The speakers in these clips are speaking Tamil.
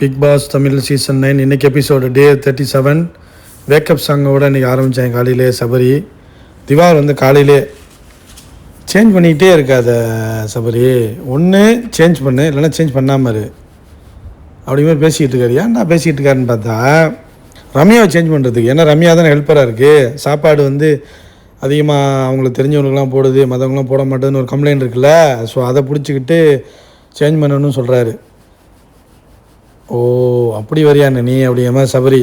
Bigg Boss Tamil season nine இன்னைக்கு episode day thirty seven wake up சாங்கோட இன்றைக்கி ஆரம்பித்தேன் காலையிலே சபரி. திவார் வந்து காலையிலே சேஞ்ச் பண்ணிக்கிட்டே இருக்காத சபரி. ஒன்று சேஞ்ச் பண்ணு. இல்லைன்னா சேஞ்ச் பண்ணாமல் இரு. அப்படி மாதிரி பேசிக்கிட்டு இருக்காரு. ஏன்டா பேசிக்கிட்டு இருக்காருன்னு பார்த்தா ரம்யாவை சேஞ்ச் பண்ணுறதுக்கு ஏன்னா ரம்யா தானே ஹெல்ப்பராக இருக்குது சாப்பாடு வந்து அதிகமாக அவங்களுக்கு தெரிஞ்சவங்களுக்குலாம் போடுது. மற்றவங்களாம் போட மாட்டேதுன்னு ஒரு கம்ப்ளைண்ட் இருக்குல்ல. ஸோ அதை பிடிச்சிக்கிட்டு சேஞ்ச் பண்ணணும்னு சொல்கிறாரு ஓ அப்படி வரியாண்ணே நீ அப்படிங்கிற மாதிரி சபரி.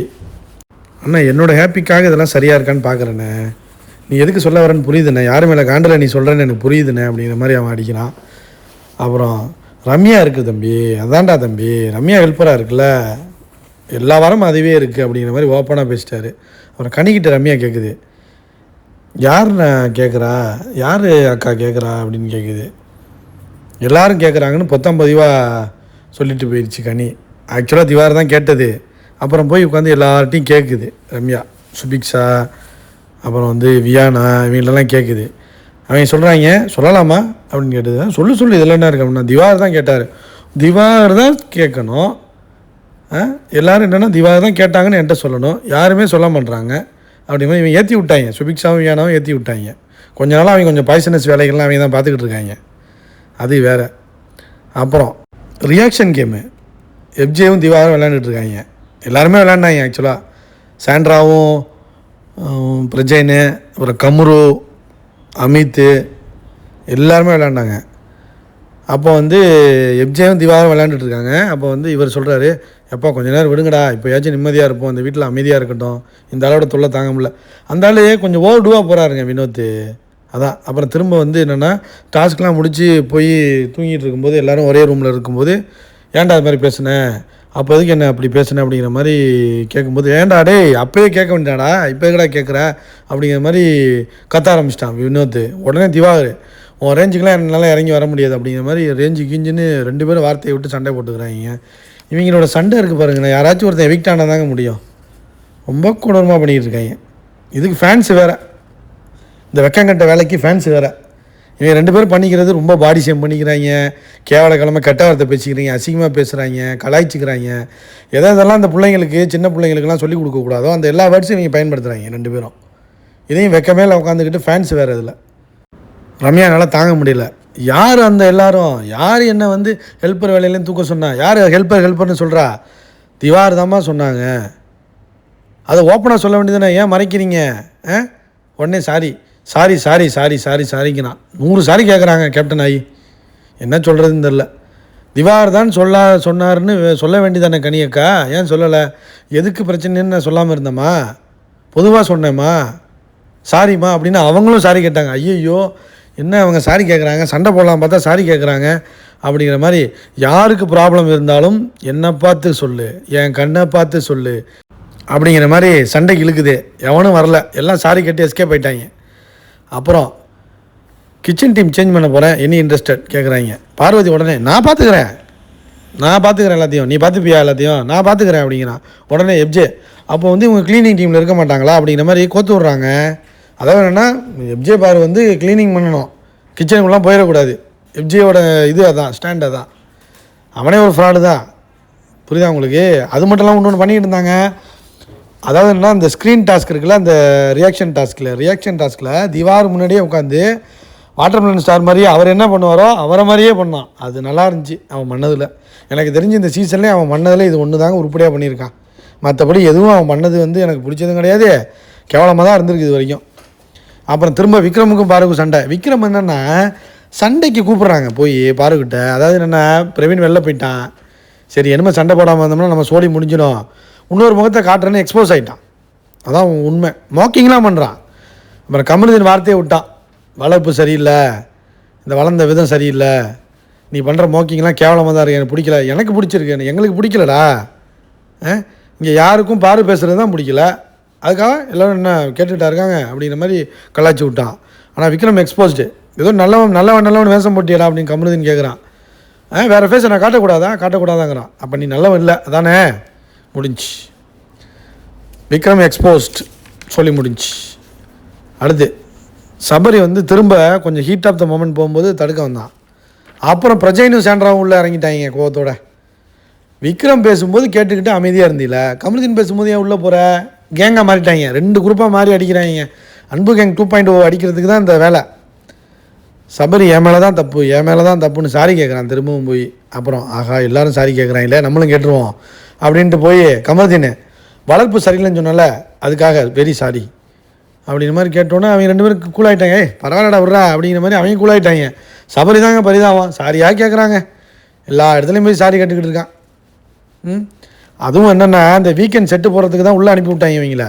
அண்ணா என்னோட ஹாப்பிக்காக இதெல்லாம் சரியாக இருக்கான்னு பார்க்குறேண்ணே நீ எதுக்கு சொல்ல வரேன்னு புரியுதுண்ணே. யார் மேலே காண்டில் நீ சொல்கிறேன்னு எனக்கு புரியுதுண்ணே அப்படிங்கிற மாதிரி அவன் அடிக்கிறான். அப்புறம் ரம்யா இருக்குது தம்பி. அதான்டா தம்பி. ரம்யா ஹெல்ப்பராக இருக்குல்ல. எல்லா வாரமும் அதுவே இருக்குது அப்படிங்கிற மாதிரி ஓப்பனாக பேசிட்டாரு. அப்புறம் கனிக்கிட்ட ரம்யா கேட்குது யார் கேட்குறா யார் அக்கா கேட்குறா அப்படின்னு கேட்குது எல்லோரும் கேட்குறாங்கன்னு பொத்தாம் பதிவாக சொல்லிட்டு போயிடுச்சு கனி. ஆக்சுவலாக திவார் தான் கேட்டது. அப்புறம் போய் உட்காந்து எல்லார்ட்டையும் கேட்குது ரம்யா சுபிக்ஷா அப்புறம் வந்து வியானா இவங்களெல்லாம் கேட்குது அவங்க சொல்கிறாங்க சொல்லலாமா? அப்படின்னு கேட்டது. சொல்லு சொல்லு இதில் என்ன இருக்கு அப்படின்னா திவார் தான் கேட்டார். திவார் தான் கேட்கணும். ஆ? என்னென்னா திவார் தான் கேட்டாங்கன்னு என்கிட்ட சொல்லணும். யாருமே சொல்ல மாட்றாங்க. அப்படி இவன் ஏற்றி விட்டாங்க. சுபிக்ஷாவும் வியானாவும் ஏற்றி விட்டாங்க. கொஞ்ச நாளாக அவங்க கொஞ்சம் பாய்சனஸ் வேலைகள்லாம் அவங்க தான் பார்த்துக்கிட்டு இருக்காங்க. அது வேறு. அப்புறம் ரியாக்ஷன் கேமு எஃப்ஜேவும் திவாரும் விளையாண்டுட்டு இருக்காங்க எல்லாருமே விளையாண்டாங்க ஆக்சுவலாக சாண்ட்ராவும் பிரஜைனு அப்புறம் கமுரு அமித்து எல்லாருமே விளையாண்டாங்க. அப்போ வந்து எப்ஜேவும் திவாரும் விளையாண்டுட்டு இருக்காங்க அப்போ வந்து இவர் சொல்கிறாரு எப்பா கொஞ்ச நேரம் விடுங்கடா. இப்போயாச்சும் நிம்மதியாக இருப்போம். இந்த வீட்டில் அமைதியாக இருக்கட்டும். இந்த அளவோட தொல்லை தாங்க முடியல. அந்த ஆளு கொஞ்சம் ஓவர்டுவாக போகிறாருங்க வினோத் அதான். அப்புறம் திரும்ப வந்து என்னென்னா டாஸ்க்லாம் முடித்து போய் தூங்கிட்டு இருக்கும்போது எல்லோரும் ஒரே ரூமில் இருக்கும்போது ஏன்டா அது மாதிரி பேசுனேன் அப்போ எதுக்கு என்ன அப்படி பேசுனேன் அப்படிங்கிற மாதிரி கேட்கும்போது ஏன்டா டேய் அப்போயே கேட்க வேண்டாடா இப்போ எங்கடா கேட்குற அப்படிங்கிற மாதிரி கத்த ஆரம்பிச்சிட்டான் வினோத் உடனே திவாகர் உன் ரேஞ்சுக்கெலாம் என்னால் இறங்கி வர முடியாது அப்படிங்கிற மாதிரி ரேஞ்சு கிஞ்சுன்னு ரெண்டு பேரும் வார்த்தையை விட்டு சண்டை போட்டுக்கிறாங்க. இவங்களோட சண்டை இருக்குது பாருங்கண்ணா யாராச்சும் ஒருத்தன் எவிக்ட் ஆனால் தாங்க முடியும். ரொம்ப கொடூரமாக பண்ணிக்கிட்டு இருக்காங்க. இதுக்கு ஃபேன்ஸ் வேறு. இந்த வெக்கங்கட்ட வேலைக்கு ஃபேன்ஸ் வேறு. இவங்க ரெண்டு பேரும் பண்ணிக்கிறது ரொம்ப பாடி ஷேம் பண்ணிக்கிறாங்க. கேவலக்கிழமை கெட்ட வார்த்தை பேசிக்கிறீங்க அசிங்கமாக பேசுகிறாங்க கலாய்ச்சிக்கிறாங்க. எதை இதெல்லாம் அந்த பிள்ளைங்களுக்கு சின்ன பிள்ளைங்களுக்கெல்லாம் சொல்லிக் கொடுக்கக்கூடாதோ அந்த எல்லா வேர்ட்ஸும் இவங்க பயன்படுத்துகிறாங்க ரெண்டு பேரும். இதையும் வெக்கமே இல்லை உட்காந்துக்கிட்டு ஃபேன்ஸ் வேறு இதில். ரம்யானால தாங்க முடியல. யார் அந்த எல்லாரும்? யார் என்ன வந்து ஹெல்ப்பர் வேலையிலேருந்து தூக்க சொன்னா? யார் ஹெல்ப்பர் ஹெல்ப்பர்னு சொல்கிறா திவார் தாம்மா சொன்னாங்க. அதை ஓப்பனாக சொல்ல வேண்டியதுதானே? ஏன் மறைக்கிறீங்க? ஆ? உடனே sorry sorry sorry sorry sorry சாரிங்கண்ணா நூறு சாரி கேட்குறாங்க கேப்டன் ஆகி என்ன சொல்கிறதுன்னு தெரில திவார் தான் சொல்ல சொன்னார்னு சொல்ல வேண்டியதானே கனியக்கா? ஏன் சொல்லலை? எதுக்கு பிரச்சனைன்னு நான் சொல்லாமல் இருந்தேம்மா? பொதுவாக சொன்னேம்மா. சாரிம்மா அப்படின்னு அவங்களும் சாரி கேட்டாங்க. ஐயையோ என்ன அவங்க சாரி கேட்குறாங்க சண்டை போடலாம் பார்த்தா சாரி கேட்குறாங்க அப்படிங்கிற மாதிரி யாருக்கு ப்ராப்ளம் இருந்தாலும் என்னை பார்த்து சொல்லு என் கண்ணை பார்த்து சொல்லு அப்படிங்கிற மாதிரி சண்டைக்கு இழுக்குது. எவனும் வரல. எல்லாம் சாரி கட்டி எஸ்கேப் ஆயிட்டாங்க. அப்புறம் கிச்சன் டீம் சேஞ்ச் பண்ண போகிறேன் எனி இன்ட்ரெஸ்டட் கேட்குறாங்க பார்வதி உடனே நான் பார்த்துக்கிறேன் நான் பார்த்துக்கிறேன் எல்லாத்தையும். நீ பார்த்துப்பியா எல்லாத்தையும்? நான் பார்த்துக்கிறேன் அப்படிங்கிறான் உடனே எப்ஜே அப்போ வந்து இவங்க க்ளீனிங் டீமில் இருக்க மாட்டாங்களா? அப்படிங்கிற மாதிரி கோத்து விட்றாங்க. அதாவது என்னென்னா எப்ஜே பார் வந்து க்ளீனிங் பண்ணணும். கிச்சனுக்குலாம் போயிடக்கூடாது. எப்ஜேயோட இது அதான் ஸ்டாண்ட் அதான். அவனே ஒரு ஃப்ராடு தான். புரியுதா உங்களுக்கு? அது மட்டும்லாம் ஒன்று ஒன்று பண்ணிக்கிட்டு இருந்தாங்க. அதாவது என்ன அந்த ஸ்க்ரீன் டாஸ்க் இருக்குல்ல அந்த ரியாக்ஷன் டாஸ்கில் ரியாக்ஷன் டாஸ்கில் திவார் முன்னாடியே உட்காந்து வாட்டர் மிலன் ஸ்டார் மாதிரியே அவர் என்ன பண்ணுவாரோ அவரை மாதிரியே பண்ணான். அது நல்லா இருந்துச்சு அவன் மன்னதில் எனக்கு தெரிஞ்சு இந்த சீசன்லேயே அவன் மன்னதில் இது ஒன்று தாங்க உருப்படியாக பண்ணியிருக்கான். மற்றபடி எதுவும் அவன் பண்ணது வந்து எனக்கு பிடிச்சதும் கிடையாது. கேவலமாக தான் இருந்திருக்கு இது வரைக்கும். அப்புறம் திரும்ப விக்ரமுக்கும் பாருக்கும் சண்டை. விக்ரம் என்னென்னா சண்டைக்கு கூப்பிட்றாங்க போய் பாருக்கிட்ட. அதாவது என்னென்னா பிரவீன் வெளில போயிட்டான். சரி என்னமோ சண்டை போடாமல் இருந்தோம்னா நம்ம சோழி முடிஞ்சிடும். இன்னொரு முகத்தை காட்டுறேன்னு எக்ஸ்போஸ் ஆகிட்டான் அதான் உண்மை. மோக்கிங்லாம் பண்ணுறான் அப்புறம் கமலுதின் வார்த்தையை விட்டான். வளர்ப்பு சரியில்லை. இந்த வளர்ந்த விதம் சரியில்லை. நீ பண்ணுற மோக்கிங்லாம் கேவலமாக தான் இருக்கு. எனக்கு பிடிக்கல. எனக்கு பிடிச்சிருக்கு. எனக்கு- எங்களுக்கு பிடிக்கலடா. இங்கே யாருக்கும் பாரு பேசுகிறது தான் பிடிக்கல. அதுக்காக எல்லோரும் என்ன கேட்டுகிட்டா இருக்காங்க அப்படிங்கிற மாதிரி கலாய்ச்சி விட்டான். ஆனால் விக்ரம் எக்ஸ்போஸ்டு ஏதோ நல்லவன் நல்லவன் நல்லவன் வேஷம் போட்டியடா அப்படின்னு கமலுதீன் கேட்குறான் ஆ வேறு ஃபேஸை நான் காட்டக்கூடாதா? காட்டக்கூடாதாங்கிறான். அப்போ நீ நல்லவன் இல்லை. அதானே? முடிஞ்சு விக்ரம் எக்ஸ்போஸ்ட் சொல்லி முடிஞ்சு அடுத்து சபரி வந்து திரும்ப கொஞ்சம் ஹீட் ஆஃப் த மொமெண்ட் போகும்போது தடுக்க வந்தான். அப்புறம் பிரஜைனும் சேண்ட்ராவும் உள்ளே இறங்கிட்டாங்க கோவத்தோட. விக்ரம் பேசும்போது கேட்டுக்கிட்டு அமைதியாக இருந்தீல? கமருதீன் பேசும்போது ஏன் உள்ளே போகிற கேங்காக மாறிட்டாங்க. ரெண்டு குரூப்பாக மாறி அடிக்கிறாங்க. அன்பு கேங் டூ பாயிண்ட் ஓ அடிக்கிறதுக்கு தான் இந்த வேலை. சபரி என் மேலே தான் தப்பு. என் மேலே தான் தப்புன்னு சாரி கேட்குறான் திரும்பவும் போய். அப்புறம் ஆஹா எல்லோரும் சாரி கேட்குறாங்களே நம்மளும் கேட்டுருவோம். அப்படின்ட்டு போய் கமர்தீன் வளர்ப்பு சரியில்லைன்னு சொன்னால அதுக்காக வெரி சாரி அப்படிங்கிற மாதிரி கேட்டோன்னே அவங்க ரெண்டு பேரும் கூலாயிட்டாங்க ஏய் பரவாயில்லடா விட்றா அப்படிங்கிற மாதிரி அவங்க கூலாயிட்டாங்க சபரி தாங்க பரிதாபம். சாரியாக கேட்குறாங்க எல்லா இடத்துலையும் போய் சாரி கேட்டுக்கிட்டு இருக்கான். ம்? அதுவும் என்னென்னா இந்த வீக்கெண்ட் செட்டு போகிறதுக்கு தான் உள்ளே அனுப்பி விட்டாங்க இவங்கள.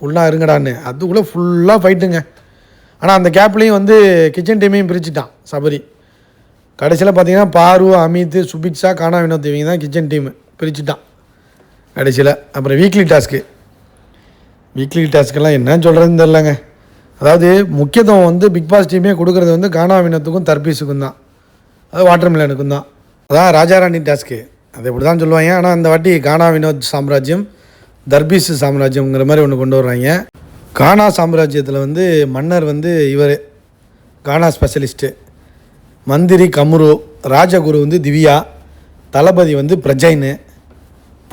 உள்ளே இருங்கடான்னு. அதுக்குள்ளே ஃபுல்லாக ஃபைட்டுங்க ஆனால் அந்த கேப்லேயும் வந்து கிச்சன் டீமையும் பிரிச்சுட்டான் சபரி. கடைசியில் பார்த்தீங்கன்னா பாரு அமித் சுபிக்ஷா கானா வினோத் இவங்க தான் கிச்சன் டீம் பிரிச்சுட்டான். கடைசியில். அப்புறம் வீக்லி டாஸ்க்கு வீக்லி டாஸ்க்கெல்லாம் என்னன்னு சொல்கிறதுன்னு தெரிலங்க அதாவது முக்கியத்துவம் வந்து பிக் பாஸ் டீமே கொடுக்குறது வந்து கானா வினோத்துக்கும் தர்பீஸுக்கும் தான். அது வாட்டர் மில்லனுக்கும் தான். அதான் ராஜாராணி டாஸ்க்கு அது இப்படி தான் சொல்லுவாங்க. ஆனால் அந்த வாட்டி கானா வினோத் சாம்ராஜ்யம் தர்பீஸ் சாம்ராஜ்யம்ங்கிற மாதிரி ஒன்று கொண்டு வர்றாங்க. கானா சாம்ராஜ்யத்தில் வந்து மன்னர் வந்து இவர். கானா ஸ்பெஷலிஸ்ட்டு மந்திரி கமுரு ராஜகுரு வந்து திவ்யா தளபதி வந்து பிரஜைனு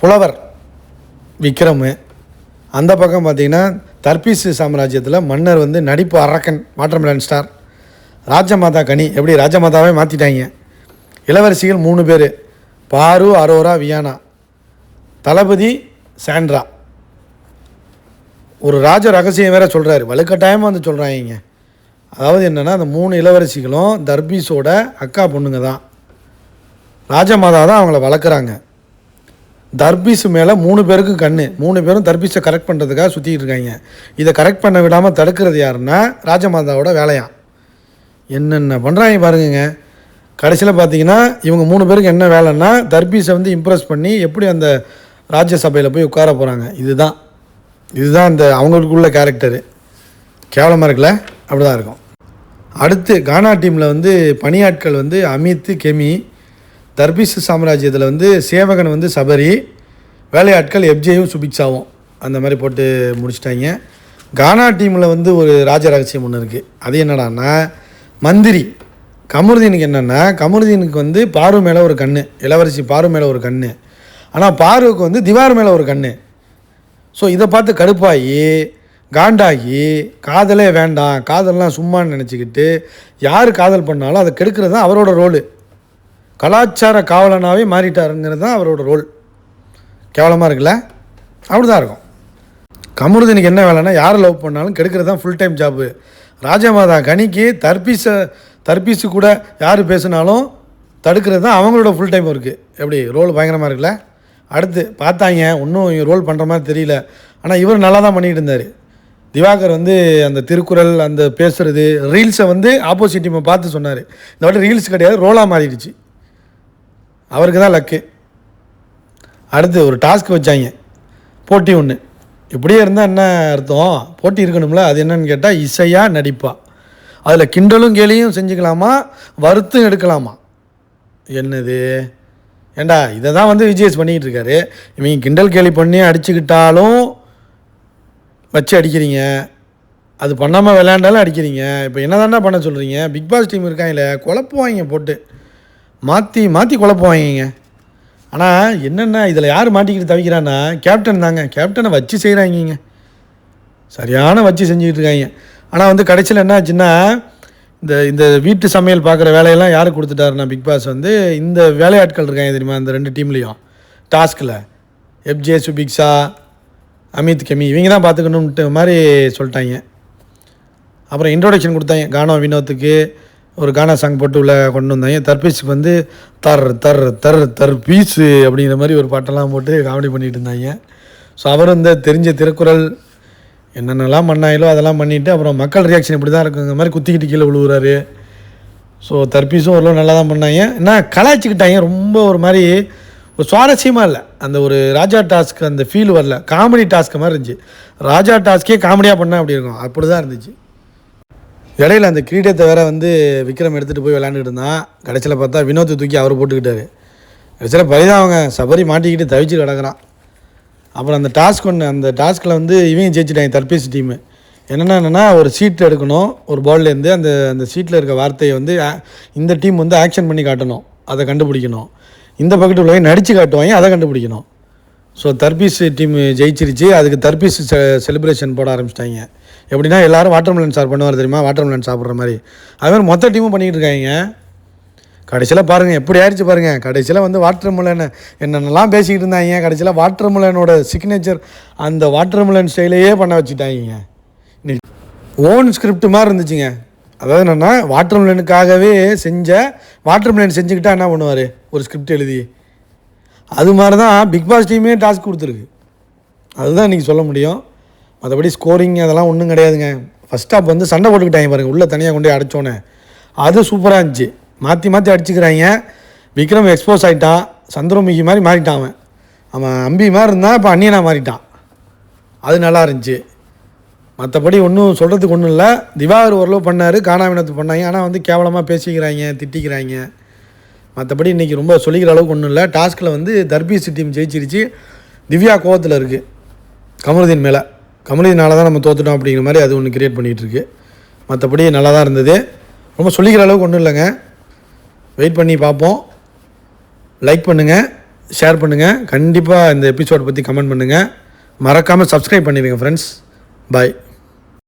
புலவர். விக்ரமு. அந்த பக்கம் பார்த்தீங்கன்னா தர்பீஸ் சாம்ராஜ்யத்தில் மன்னர் வந்து நடிப்பு அரக்கன் வாட்டர்மெலன் ஸ்டார் ராஜமாதா கனி எப்படி ராஜமாதாவே மாற்றிட்டாங்க இளவரசிகள் மூணு பேர். பாரு அரோரா வியானா. தளபதி சாண்ட்ரா. ஒரு ராஜ ரகசியம் வேற சொல்கிறாரு வலுக்கட்டாயமாக வந்து சொல்கிறாங்க அதாவது என்னென்னா அந்த மூணு இளவரசிகளும் தர்பீஸோட அக்கா பொண்ணுங்க தான். ராஜமாதா தான் அவங்கள வளர்க்குறாங்க. தர்பீஸ் மேலே மூணு பேருக்கும் கண்ணு. மூணு பேரும் தர்பீஸை கரெக்ட் பண்ணுறதுக்காக சுற்றிக்கிட்டு இருக்காங்க. இதை கரெக்ட் பண்ண விடாமல் தடுக்கிறது யாருன்னா ராஜமாதாவோட வேலையாம் என்னென்ன பண்ணுறாங்க பாருங்கங்க. கடைசியில் பார்த்தீங்கன்னா இவங்க மூணு பேருக்கு என்ன வேலைன்னா தர்பீஸை வந்து இம்ப்ரெஸ் பண்ணி எப்படி அந்த ராஜ்யசபையில் போய் உட்கார போகிறாங்க இதுதான். இதுதான் அந்த அவங்களுக்குள்ள கேரக்டரு கேவலமாக இருக்குல்ல? அப்படி தான் இருக்கும். அடுத்து கானா டீமில் வந்து பணியாட்கள் வந்து அமித் கெமி தர்பீஸ் சாம்ராஜ்யத்தில் வந்து சேவகன் வந்து சபரி வேலையாட்கள் எப்ஜேயும் சுபிக்ஷாவும் அந்த மாதிரி போட்டு முடிச்சிட்டாங்க. கானா டீமில் வந்து ஒரு ராஜ ரகசியம் ஒன்று இருக்குது அது என்னடான்னா மந்திரி. கமருதீனுக்கு என்னென்னா கமருதீனுக்கு வந்து பாரு மேலே ஒரு கண்ணு இளவரசி பாரு மேலே ஒரு கண்ணு. ஆனால் பாருவுக்கு வந்து திவார் மேலே ஒரு கண்ணு. ஸோ இதை பார்த்து கடுப்பாகி காண்டாகி காதலே வேண்டாம் காதல்லாம் சும்மான்னு நினச்சிக்கிட்டு யார் காதல் பண்ணாலும் அதை கெடுக்கிறது தான் அவரோட ரோலு. கலாச்சார காவலனாகவே மாறிட்டாருங்கிறது தான் அவரோட ரோல். கேவலமாக இருக்குல்ல? அப்படி தான் இருக்கும் கமருதீனுக்கு என்ன வேலைன்னா யாரை லவ் பண்ணாலும் கெடுக்கிறது தான் ஃபுல் டைம் ஜாப்பு ராஜமாதா கனிக்கு தர்பீஸை தர்பீஸு கூட யார் பேசினாலும் தடுக்கிறது தான் அவங்களோட ஃபுல் டைம் ஒர்க்கு எப்படி ரோல் பயங்கரமாக இருக்குல்ல? அடுத்து பார்த்தாங்க இன்னும் ரோல் பண்ணுற மாதிரி தெரியல. ஆனால் இவர் நல்லா தான் பண்ணிகிட்டு இருந்தார். திவாகர் வந்து அந்த திருக்குறள் அந்த பேசுகிறது ரீல்ஸை வந்து ஆப்போசிட் டீமை பார்த்து சொன்னார். இந்த வாட்டி ரீல்ஸ் கிடையாது ரோலாக மாறிடுச்சு. அவருக்கு தான் லக்கு அடுத்து ஒரு டாஸ்க் வச்சாங்க. போட்டி ஒன்று இப்படியே இருந்தால் என்ன அர்த்தம்? போட்டி இருக்கணும்ல அது என்னன்னு கேட்டால் இசையாக நடிப்பா. அதில் கிண்டலும் கேலியும் செஞ்சுக்கலாமா? வறுத்தும் எடுக்கலாமா? என்னது? ஏண்டா இதை தான் வந்து விஜயஸ் பண்ணிக்கிட்டு இருக்காரு. இவங்க கிண்டல் கேலி பண்ணி அடிச்சுக்கிட்டாலும் வச்சு அடிக்கிறீங்க. அது பண்ணாமல் விளையாண்டாலும் அடிக்கிறீங்க. இப்போ என்ன பண்ண சொல்கிறீங்க பிக் பாஸ் டீம் இருக்காங்களே குழப்புவாங்க போட்டு. மாற்றி மாற்றி குழப்புவாங்க ஆனால் என்னென்ன இதில் யார் மாட்டிக்கிட்டு தவிக்கிறான்னா கேப்டன் தாங்க. கேப்டனை வச்சு செய்கிறாங்க சரியான வச்சு செஞ்சுக்கிட்டு இருக்காங்க ஆனால் வந்து கடைசியில் என்ன ஆச்சுன்னா இந்த இந்த வீட்டு சமையல் பார்க்குற வேலையெல்லாம் யார் கொடுத்துட்டாருன்னா பிக் பாஸ் வந்து இந்த வேலையாட்கள் இருக்காங்க தெரியுமா இந்த ரெண்டு டீம்லேயும். டாஸ்கில் எஃப்ஜே சுபிக்ஷா அமித் கெமி இவங்க தான் பார்த்துக்கணுன்ட்டு மாதிரி சொல்லிட்டாங்க. அப்புறம் இன்ட்ரொடக்ஷன் கொடுத்தாங்க கானோ வினோத்துக்கு. ஒரு கானா சாங் போட்டு உள்ளே கொண்டு வந்தாங்க. தர்பீஸுக்கு வந்து தர் தர் தர் தர் பீஸு அப்படிங்கிற மாதிரி ஒரு பாட்டெல்லாம் போட்டு காமெடி பண்ணிகிட்டு இருந்தாங்க. ஸோ அவர் இந்த தெரிஞ்ச திருக்குறள் என்னென்னலாம் பண்ணாயிலோ அதெல்லாம் பண்ணிவிட்டு அப்புறம் மக்கள் ரியாக்ஷன் இப்படி தான் இருக்குங்கிற மாதிரி குத்திக்கிட்டு கீழே விழுவுறாரு. ஸோ தர்பீஸும் ஓரளவு நல்லா தான் பண்ணாங்க. என்ன கலாய்ச்சிக்கிட்டாங்க. ரொம்ப ஒரு மாதிரி ஒரு சுவாரஸ்யமாக இல்லை. அந்த ஒரு ராஜா டாஸ்க் அந்த ஃபீல் வரல. காமெடி டாஸ்க் மாதிரி இருந்துச்சு. ராஜா டாஸ்க்கே காமெடியாக பண்ணால் அப்படி இருக்கும். அப்படி தான் இருந்துச்சு. இடையில அந்த கிரீடத்தை வேற வந்து விக்ரம் எடுத்துகிட்டு போய் விளாண்டுட்டு இருந்தான். கடைசியில் பார்த்தா வினோத்தை தூக்கி அவர் போட்டுக்கிட்டாரு. கடைசியில் அவங்க சபரி மாட்டிக்கிட்டு தவிச்சு கிடக்குறான். அப்புறம் அந்த டாஸ்க் ஒன்று அந்த டாஸ்கில் வந்து இவங்க ஜெயிச்சிட்டாங்க தர்பீஸ் டீமு. என்னென்னா என்னென்னா ஒரு சீட் எடுக்கணும் ஒரு பால்லேருந்து அந்த அந்த சீட்டில் இருக்க வார்த்தையை வந்து இந்த டீம் வந்து ஆக்ஷன் பண்ணி காட்டணும் அதை கண்டுபிடிக்கணும். இந்த பக்கெட் உள்ளவங்க நடித்து காட்டுவாங்க அதை கண்டுபிடிக்கணும். ஸோ தர்பீஸ் டீம் ஜெயிச்சிருச்சு அதுக்கு தர்பீஸ் செ செலிப்ரேஷன் போட ஆரம்பிச்சிட்டாங்க. எப்படின்னா எல்லோரும் வாட்டர் மெலன் சார் பண்ணுவார் தெரியுமா? வாட்டர் மெலன் சாப்பிட்ற மாதிரி. அது மாதிரி மொத்த டீமும் பண்ணிக்கிட்டு இருக்காங்க. கடைசியில் பாருங்கள் எப்படி ஆயிடுச்சு பாருங்கள் கடைசியில் வந்து வாட்டர் மிலன் என்னென்னலாம் பேசிக்கிட்டு இருந்தாங்க. கடைசியில் வாட்டர் மிலனோட சிக்னேச்சர் அந்த வாட்டர் மிலன் ஸ்டைலையே பண்ண வச்சுட்டாங்க. இன்னைக்கு ஓன் ஸ்கிரிப்ட் மாதிரி இருந்துச்சுங்க. அதாவது என்னென்னா வாட்டர் மிலனுக்காகவே செஞ்ச வாட்டர் மிலன் செஞ்சுக்கிட்டா என்ன பண்ணுவார்? ஒரு ஸ்கிரிப்ட் எழுதி. அது மாதிரி தான் பிக் பாஸ் டீமே டாஸ்க் கொடுத்துருக்கு. அதுதான் இன்றைக்கி சொல்ல முடியும். மற்றபடி ஸ்கோரிங் அதெல்லாம் ஒன்றும் கிடையாதுங்க. ஃபஸ்ட் ஸ்டாப் வந்து சண்டை போட்டுக்கிட்டாங்க பாருங்கள் உள்ளே தனியாக கொண்டு போய் அடைச்சோன்னே அது சூப்பராக இருந்துச்சு. மாற்றி மாற்றி அடிச்சுக்கிறாங்க. விக்ரம் எக்ஸ்போஸ் ஆகிட்டான் சந்திரமுகி மாதிரி மாறிட்டான் அவன். அவன் அம்பி மாதிரி இருந்தான் இப்போ அந்நியனா மாறிட்டான். அது நல்லா இருந்துச்சு. மற்றபடி ஒன்றும் சொல்கிறதுக்கு ஒன்றும் இல்லை. திவாகர் ஓரளவு பண்ணார். காணாமினத்து பண்ணாங்க. ஆனால் வந்து கேவலமாக பேசிக்கிறாங்க திட்டிக்கிறாங்க. மற்றபடி இன்றைக்கி ரொம்ப சொல்லிக்கிற அளவுக்கு ஒன்றும் இல்லை. டாஸ்கில் வந்து தர்பீஸ் டீம் ஜெயிச்சிருச்சு. திவ்யா கோவத்தில் இருக்குது கமருதீன் மேலே. கமருதீனால தான் நம்ம தோத்துட்டோம் அப்படிங்கிற மாதிரி அது ஒன்று கிரியேட் பண்ணிகிட்ருக்கு மற்றபடி நல்லா தான் இருந்தது. ரொம்ப சொல்லிக்கிற அளவுக்கு ஒன்றும் இல்லைங்க. வெயிட் பண்ணி பார்ப்போம். லைக் பண்ணுங்கள் ஷேர் பண்ணுங்கள் கண்டிப்பாக இந்த எபிசோட் பற்றி கமெண்ட் பண்ணுங்கள் மறக்காமல் சப்ஸ்கிரைப் பண்ணிடுங்க ஃப்ரெண்ட்ஸ் பாய்